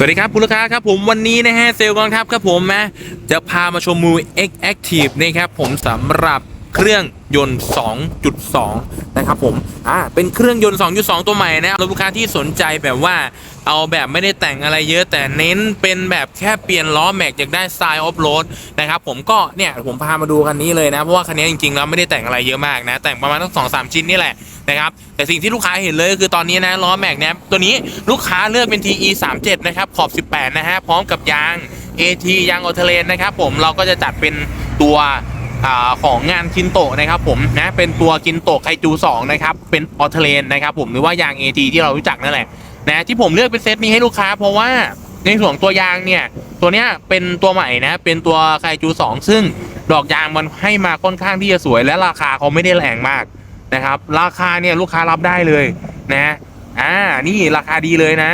สวัสดีครับคุณลูกค้าครับผมวันนี้นะฮะเซลล์กองทัพครับผมนะจะพามาชมมู X Active นะครับผมสำหรับเครื่องยนต์ 2.2 นะครับผมอ่าเป็นเครื่องยนต์ 2.2 ตัวใหม่นะลูกค้าที่สนใจแบบว่าเอาแบบไม่ได้แต่งอะไรเยอะแต่เน้นเป็นแบบแค่เปลี่ยนล้อแม็กอยากได้สไตล์ออฟโรดนะครับผมก็เนี่ยผมพามาดูคันนี้เลยนะ เพราะว่าคันนี้จริงๆแล้วไม่ได้แต่งอะไรเยอะมากนะ แต่งประมาณทั้งสองสามชิ้นนี่แหละ นะครับแต่สิ่งที่ลูกค้าเห็นเลยคือตอนนี้นะล้อแม็กเนี่ยตัวนี้ลูกค้าเลือกเป็น TE 37นะครับขอบ 18 นะฮะพร้อมกับยาง AT ยางออเทเลนนะครับผมเราก็จะจัดเป็นตัวอของงานคินโตะนะครับผมนะเป็นตัวคินโตะไคจู 2 นะครับ เป็นออเทเลนนะครับผมหรือว่ายาง AT ที่เรารู้จักนั่นแหละนะที่ผมเลือกเป็นเซตนี้ให้ลูกค้าเพราะว่าในส่วนตัวยางเนี่ยตัวเนี้ยเป็นตัวใหม่นะเป็นตัวไคจู 2 ซึ่งดอกยางมันให้มาค่อนข้างที่จะสวยและราคาเขาไม่ได้แรงมาก นะครับ ราคาเนี่ยลูกค้ารับได้เลยนะอ่านี่ราคาดีเลยนะ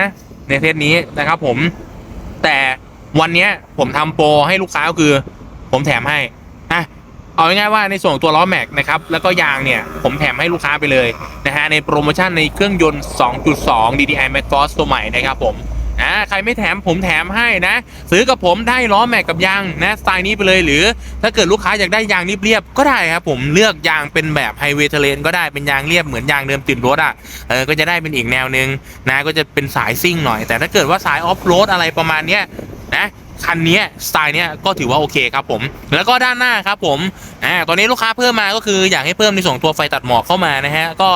ในเทสนี้นะครับ ผม แต่วันนี้ผมทำโปรให้ลูกค้าก็คือ ผมแถมให้อะเอาง่ายๆว่าในส่วนของตัวล้อแม็กนะครับแล้วก็ยางเนี่ยผมแถมให้ลูกค้าไปเลยนะฮะในโปรโมชั่นในเครื่องยนต์ 2.2 DDI m a x f o r c e ตัวใหม่นะครับผม อ่าใครไม่แถมผมแถมให้นะ ซื้อกับผมได้ล้อแม็กกับยางนะสไตล์นี้ไปเลยหรือ ถ้าเกิดลูกค้าอยากได้ยางเรียบๆก็ได้ครับผมเลือกยางเป็นแบบไฮเวย์เทเลนก็ได้เป็นยางเรียบเหมือนยางเดิมติดรถอะเออก็จะได้เป็นอีกแนวหนึ่งนะก็จะเป็นสายซิ่งหน่อย แต่ถ้าเกิดว่าสายออฟโรดอะไรประมาณเนี้ยนะคันนี้สไตล์เนี้ยก็ถือว่าโอเคครับผม แล้วก็ด้านหน้าครับผมอ่าตอนนี้ลูกค้าเพิ่มมาก็คืออยากให้เพิ่มในส่วนตัวไฟตัดหมอกเข้ามานะฮะก็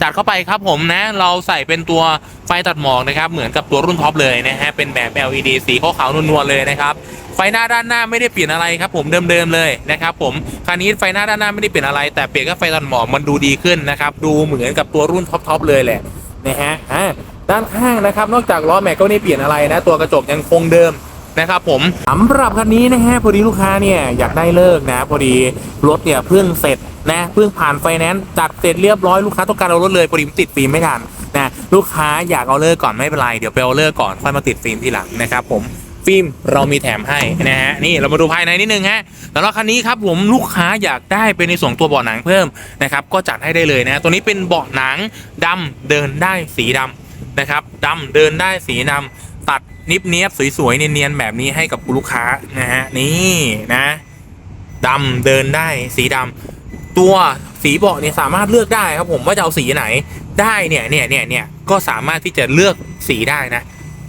จัดเข้าไปครับผมนะ เราใส่เป็นตัวไฟตัดหมอกนะครับ เหมือนกับตัวรุ่นท็อปเลยนะฮะ เป็นแบบ LED สีขาวๆนวลๆเลยนะครับ ไฟหน้าด้านหน้าไม่ได้เปลี่ยนอะไรครับผมเดิมๆเลยนะครับผม คันนี้ไฟหน้าด้านหน้าไม่ได้เปลี่ยนอะไร แต่เปลี่ยนแค่ไฟตัดหมอกมันดูดีขึ้นนะครับ ดูเหมือนกับตัวรุ่นท็อปๆเลยแหละนะฮะด้านข้างนะครับ นอกจากล้อแม็กก็ไม่ได้เปลี่ยนอะไรนะ ตัวกระจกยังคงเดิมนะครับผมสำหรับคันนี้นะฮะพอดีลูกค้าเนี่ยอยากได้เลิกนะ พอดีรถเนี่ยเพิ่งเสร็จ นะเพิ่งผ่านไฟแนนซ์จัดเสร็จเรียบร้อยลูกค้าต้องการเอารถเลยพอดีมันติดฟิล์มไม่ทันนะลูกค้าอยากเอาเลิกก่อนไม่เป็นไรเดี๋ยวไปเอาเลิกก่อนค่อยมาติดฟิล์มทีหลังนะครับผมฟิล์มเรามีแถมให้นะฮะนี่เรามาดูภายในนิดนึงฮะแล้วคันนี้ครับผมลูกค้าอยากได้เป็นในส่วนตัวเบาะหนังเพิ่มนะครับก็จัดให้ได้เลยนะตัวนี้เป็นเบาะหนังดำเดินได้สีดำนะครับดำเดินได้สีดำตัดนิบเนียบสวยๆเนียนๆแบบนี้ให้กับคุณลูกค้านะฮะนี่นะดำเดินได้สีดำ ตัวสีเบาะเนี่ยสามารถเลือกได้ครับผมว่าจะเอาสีไหนได้เนี่ยเนี่ยเนี่ยเนี่ยก็สามารถที่จะเลือกสีได้นะ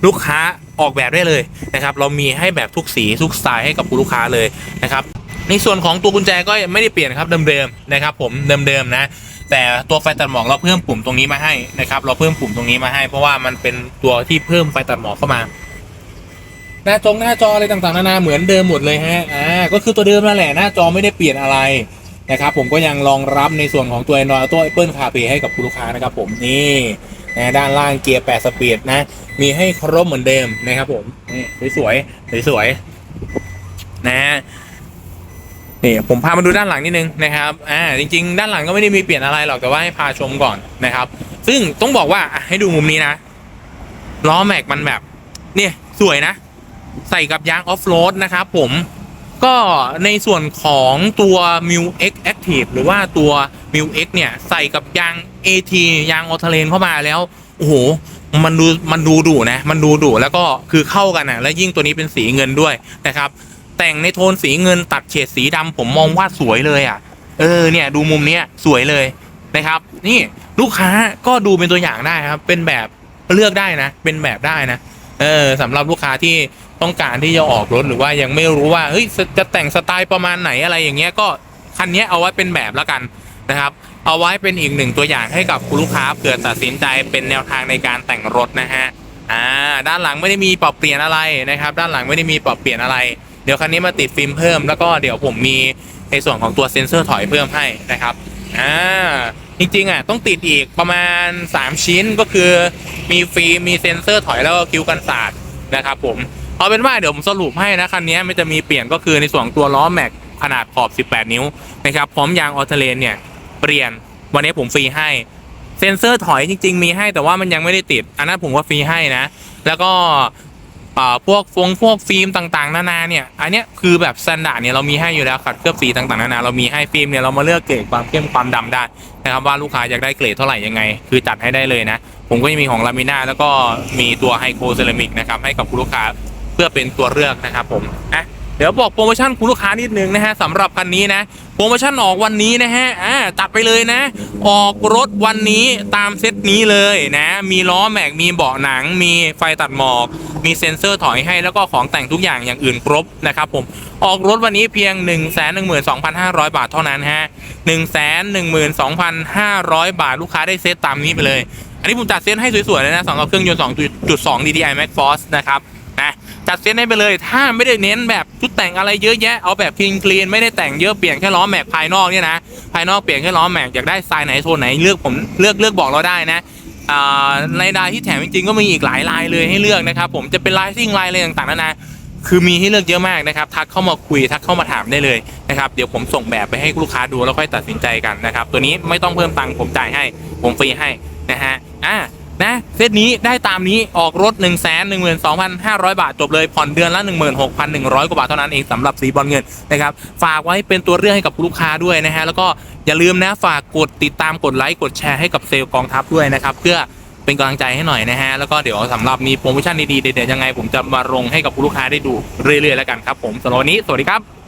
ลูกค้าออกแบบได้เลยนะครับ เรามีให้แบบทุกสีทุกสไตล์ให้กับคุณลูกค้าเลยนะครับในส่วนของตัวกุญแจก็ไม่ได้เปลี่ยนครับเดิมๆนะครับ ผมเดิมๆนะ แต่ตัวไฟตัดหมอกเราเพิ่มปุ่มตรงนี้มาให้นะครับ เราเพิ่มปุ่มตรงนี้มาให้ เพราะว่ามันเป็นตัวที่เพิ่มไฟตัดหมอกเข้ามาหน้าจงหน้าจออะไรต่างๆนานาเหมือนเดิมหมดเลยฮะอ่าก็คือตัวเดิมนั่นแหละหน้าจอไม่ได้เปลี่ยนอะไร นะครับผมก็ยังรองรับในส่วนของตัว Android Auto Apple CarPlay ให้กับคุณลูกค้านะครับผมนี่นะด้านล่างเกียร์8สปีดนะ มีให้ครบเหมือนเดิมนะครับผมนี่สวยๆสวยๆนะนี่ผมพามาดูด้านหลังนิดนึงนะครับอ่าจริง ๆ ด้านหลังก็ไม่ได้มีเปลี่ยนอะไรหรอกแต่ว่าให้พาชมก่อนนะครับ ซึ่งต้องบอกว่าให้ดูมุมนี้นะล้อแม็กมันแบบ เนี่ยสวยนะ ใส่กับยางออฟโรดนะครับผม ก็ในส่วนของตัว m u X Active หรือว่าตัว m u X เนี่ย ใส่กับยาง AT ยางออเทเลนเข้ามาแล้ว โอ้โห มันดูมันดูดุนะ มันดูดุแล้วก็คือเข้ากันนะและยิ่งตัวนี้เป็นสีเงินด้วยนะครับ แต่งในโทนสีเงินตัดเฉดสีดำผมมองว่าสวยเลยอะ เออเนี่ยดูมุมเนี้ยสวยเลยนะครับ นี่ลูกค้าก็ดูเป็นตัวอย่างได้ครับ เป็นแบบเลือกได้นะ เป็นแบบได้นะเออสำหรับลูกค้าที่ ต้องการที่จะออกรถหรือว่ายังไม่รู้ว่าเฮ้ยจะแต่งสไตล์ประมาณไหนอะไรอย่างเงี้ยก็คันนี้เอาไว้เป็นแบบแล้วกันนะครับเอาไว้เป็นอีกหนึ่งตัวอย่างให้กับคุณลูกค้าเผื่อตัดสินใจเป็นแนวทางในการแต่งรถนะฮะอ่าด้านหลังไม่ได้มีปรับเปลี่ยนอะไรนะครับ ด้านหลังไม่ได้มีปรับเปลี่ยนอะไร เดี๋ยวคันนี้มาติดฟิล์มเพิ่มแล้วก็เดี๋ยวผมมีในส่วนของตัวเซ็นเซอร์ถอยเพิ่มให้นะครับอ่าจริงๆอะต้องติดอีกประมาณ 3 ชิ้นก็คือมีฟิล์มมีเซ็นเซอร์ถอยแล้วก็คิวกันสาดนะครับผม เอาเป็นว่าเดี๋ยวผมสรุปให้นะคันนี้ไม่จะมีเปลี่ยนก็คือในส่วนของตัวล้อแม็กขนาดขอบ 18 นิ้วนะครับพร้อมยางออเทเลนเนี่ยเปลี่ยนวันนี้ผมฟรีให้เซ็นเซอร์ถอยจริง ๆ มีให้แต่ว่ามันยังไม่ได้ติด อันนั้นผมว่าฟรีให้นะ แล้วก็อ่าพวกฟงพวกฟิล์มต่างๆ นานาเนี่ย อันเนี้ยคือแบบสแตนดาร์ดเนี่ยเรามีให้อยู่แล้วขัดเคลือบสีต่างๆ นานาเรามีให้ฟิล์มเนี่ยเรามาเลือกเกรดความเข้มความดำได้นะครับว่าลูกค้าอยากได้เกรดเท่าไหร่ยังไง คือจัดให้ได้เลยนะ ผมก็จะมีของลามิน่าแล้วก็มีตัวไฮโคเซรามิกนะครับให้กับคุณลูกค้า เพื่อเป็นตัวเลือกนะครับผมอะเดี๋ยวบอกโปรโมชั่นคุณลูกค้านิดนึงนะฮะสำหรับคันนี้นะโปรโมชั่นออกวันนี้นะฮะอ่าตัดไปเลยนะ ออกรถวันนี้ตามเซตนี้เลยนะ มีล้อแม็กมีเบาะหนัง มีไฟตัดหมอก มีเซ็นเซอร์ถอยให้แล้วก็ของแต่งทุกอย่างอย่างอื่นครบนะครับผมออกรถวันนี้เพียง 1 1 2 5 0 0 บาทเท่านั้นฮะ1 1 2 5 0 0 บาทลูกค้าได้เซตตามนี้ไปเลย อันนี้ผมจัดเซตให้สวยๆเลยนะสำหรับเครื่องยนต์2.2 DDI Max Force นะครับ จัดเซตให้ไปเลย ถ้าไม่ได้เน้นแบบชุดแต่งอะไรเยอะแยะเอาแบบคลีนคลีนไม่ได้แต่งเยอะเปลี่ยนแค่ล้อแม็กภายนอกเนี่ยนะภายนอกเปลี่ยนแค่ล้อแม็กอยากได้สไตล์ไหนโซนไหนเลือกผมเลือกเลือกบอกเราได้นะในลายที่แถมจริงๆก็มีอีกหลายลายเลยให้เลือกนะครับผมจะเป็นลายซิ่งลายอะไรต่างๆนานาคือมีให้เลือกเยอะมากนะครับ ทักเข้ามาคุยทักเข้ามาถามได้เลยนะครับ เดี๋ยวผมส่งแบบไปให้ลูกค้าดูแล้วค่อยตัดสินใจกันนะครับ ตัวนี้ไม่ต้องเพิ่มตังค์ผมจ่ายให้ ผมฟรีให้นะฮะอ่า นะเซตนี้ได้ตามนี้ออกรถ 1 1 2 5 0 0 บาทจบเลย ผ่อนเดือนละ 16,100 กว่าบาทเท่านั้นเองสำหรับสีบอลเงินนะครับฝากไว้เป็นตัวเลือกให้กับลูกค้าด้วยนะฮะแล้วก็อย่าลืมนะฝากกดติดตามกดไลค์กดแชร์ให้กับเซลล์กองทัพด้วยนะครับเพื่อเป็นกำลังใจให้หน่อยนะฮะแล้วก็เดี๋ยวสำหรับมีโปรโมชั่นดีๆเด็ดๆยังไงผมจะมาลงให้กับลูกค้าได้ดูเรื่อยๆแล้วกันครับผมสำหรับวันนี้สวัสดีครับ